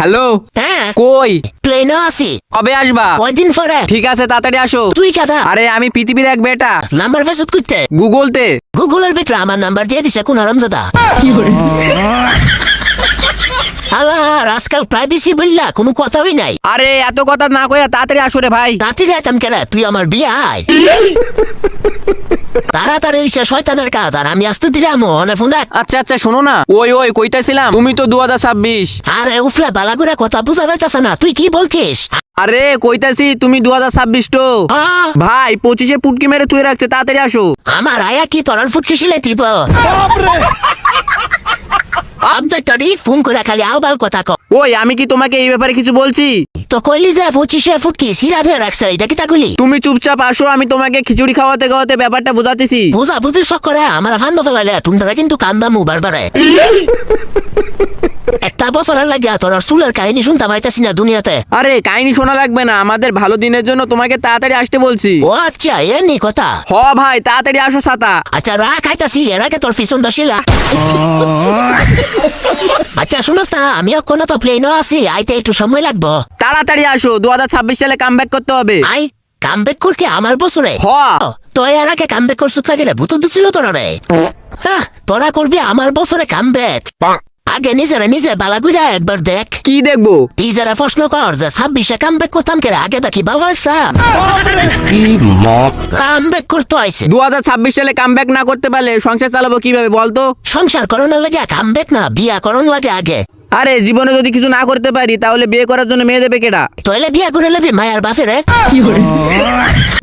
Hello? হ্যাঁ। কই? প্লেনে আসি কবে আসবা? কয়দিন পরে? ঠিক আছে তাড়াতাড়ি আসো। তুই কাটা আরে আমি পৃথিবীর এক বেটা। নাম্বার ফেসত করতে। গুগলতে। গুগলের ভিতরে আমার নাম্বার দিয়ে দিছে কোন আরামজাদা আল্লাহ আজকাল প্রাইভেসি বললা কোনো কথাই নাই। আরে এত কথা না কইয়া তাড়াতাড়ি আসো রে ভাই। তাতে রাইতাম কেন? তুই আমার বিয়ে আয়। তাড়াতাড়ি এসে শয়তানের কাজ আর আমি আসতে দিলাম অনেক ফোন রাখ। আচ্ছা আচ্ছা শোনো না। ওই ওই কইতাছিলাম তুমি তো দু হাজার ছাব্বিশ। আরে উফলে বালাগুড়া কথা বোঝা যাইতেছে না তুই কি বলছিস? আরে কইতাছি তুমি দু হাজার ছাব্বিশ তো। ভাই পঁচিশে পুটকি মেরে তুই রাখছে তাড়াতাড়ি আসো। আমার আয়া কি তরার ফুটকে শিলে দিব? আবদারটারি ফোন করে খালি আলবাল কথা ক ওই আমি কি তোমাকে এই ব্যাপারে কিছু বলছি? তো কইলি যে পঁচিশে ফুটকি সিরা ধরে রাখছে এটা কি তাগুলি? তুমি চুপচাপ আসো আমি তোমাকে খিচুড়ি খাওয়াতে খাওয়াতে ব্যাপারটা বুঝাতেছি। বুঝা বুঝি শখ করে আমার ফান্দ ফেলাইলে তোমরা কিন্তু কান্দামু বারবারে একটা বছরের লাগিয়া তোর চুলের কাহিনী শুনতে পাইতেছি না দুনিয়াতে। আরে কাহিনী শোনা লাগবে না আমাদের ভালো দিনের জন্য তোমাকে তাড়াতাড়ি আসতে বলছি। ও আচ্ছা এ নি কথা। হ ভাই তাড়াতাড়ি আসো ছাতা। আচ্ছা রা খাইতাছি এর আগে তোর পিছন দশিলা আচ্ছা শুনোস না আমিও কোনো তো প্লেনও আছি আইতে একটু সময় লাগবো। তাড়াতাড়ি আসো দু হাজার ছাব্বিশ সালে কাম করতে হবে। আই কামব্যাক করকে আমার বছরে? হ। তো এর আগে কামব্যাক করছিস লাগে রে ভূত দিছিল তোরা রে। তোরা করবি আমার বছরে কামব্যাক আগে নিজেরা নিজে বালাগুড়া একবার দেখ। কি দেখব? তুই যারা প্রশ্ন কর যে ছাব্বিশে কামব্যাক করতাম কে আগে দেখি ভালো হয়েছে কামব্যাক করতে হয়েছে। দু হাজার ছাব্বিশ সালে কাম না করতে পারলে সংসার চালাবো কীভাবে বলতো? সংসার করোনার লাগে কামব্যাক না বিয়া করণ লাগে আগে। আরে জীবনে যদি কিছু না করতে পারি তাহলে বিয়ে করার জন্য মেয়ে দেবে কেডা? তোইলে বিয়া করে লেবি মায়ার বাপে রে।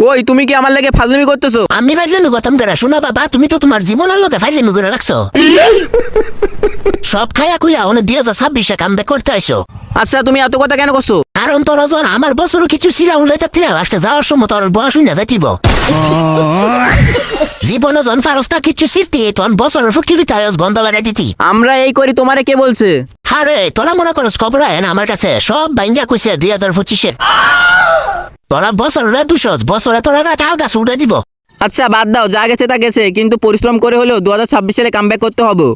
ওই তুমি কি আমার লাগে ফাজলামি করতেছো? আমি ফাইলামি করতাম করে? শোনা বাবা তুমি তো তোমার জীবনের লোকে ফাইলামি করে রাখছো। সব খায়া খুইয়া অনেক দুই হাজার ছাব্বিশে কামব্যাক করতে আইসো আচ্ছা তুমি এত কথা কেন করছ? কারণ তোরা জন আমার বছরও কিছু সিরা উল্লাইতে তিরা লাস্টে যাওয়ার সময় তোর বয়স হইনা যাইতিব। জীবনে ফারস্তা কিছু বছরের তাই গন্ধ লাগাই দিতি। আমরা এই করি তোমারে কে বলছে? আরে তোরা মনে করস খবর আয় না আমার কাছে সব বাইঙ্গা কইছে দুই হাজার পঁচিশে। তোরা বছরে দুশো বছরে তোরা না তাও গাছ উড়ে দিব। আচ্ছা বাদ দাও যা গেছে তা গেছে কিন্তু পরিশ্রম করে হলেও দু হাজার ছাব্বিশ সালে কাম করতে হবে।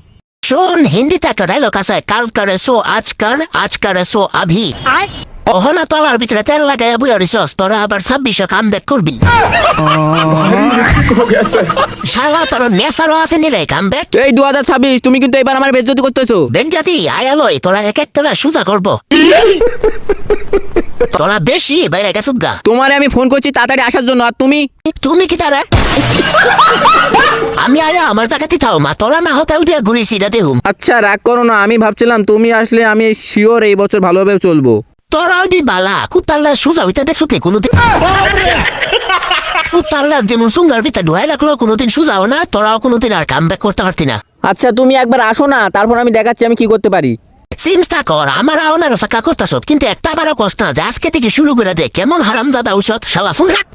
শোন হিন্দিতে একটা ডায়লগ আছে কাল করে সো আজ কর আজ করে সো আভি ওহনা তলার ভিতরে তেল লাগাই বুয়া রিসস তোরা আবার ছাব্বিশে কাম ব্যাক করবি। শালা তোর নেশারও আছে নি রে কাম ব্যাক এই দু হাজার ছাব্বিশ তুমি কিন্তু এবার আমার বেজ্জতি করতেছো। দেন জাতি আয়ালয় তোরা এক একটা সুজা করব। তোরা বেশি বাইরে গেছুক গা। তোমারে আমি ফোন করছি তাড়াতাড়ি আসার জন্য আর তুমি? তুমি কি তারা? আমি আয়া আমার জায়গাতে থাও মা তোরা না হতে উঠে ঘুরেছি এটা দেহুম আচ্ছা রাগ করো না আমি ভাবছিলাম তুমি আসলে আমি শিওর এই বছর ভালোভাবে চলবো। তোরা ওই বালা কুতাল্লা সুজা হইতে দেখছ কি? কোনোদিন কুতাল্লা যেমন সুঙ্গার ভিতরে ঢুয়াই রাখল কোনোদিন সুজাও না তোরাও কোনোদিন আর কাম করতে পারতি না। আচ্ছা তুমি একবার আসো না তারপর আমি দেখাচ্ছি আমি কি করতে পারি। চিন্তা কর, আমার আওনার ফাঁকা করতেছ কিন্তু একটা বারো কষ্ট না, যে আজকে থেকে শুরু করে দে, কেমন হারাম দাদা ঔষধ, শালা ফোন রাখ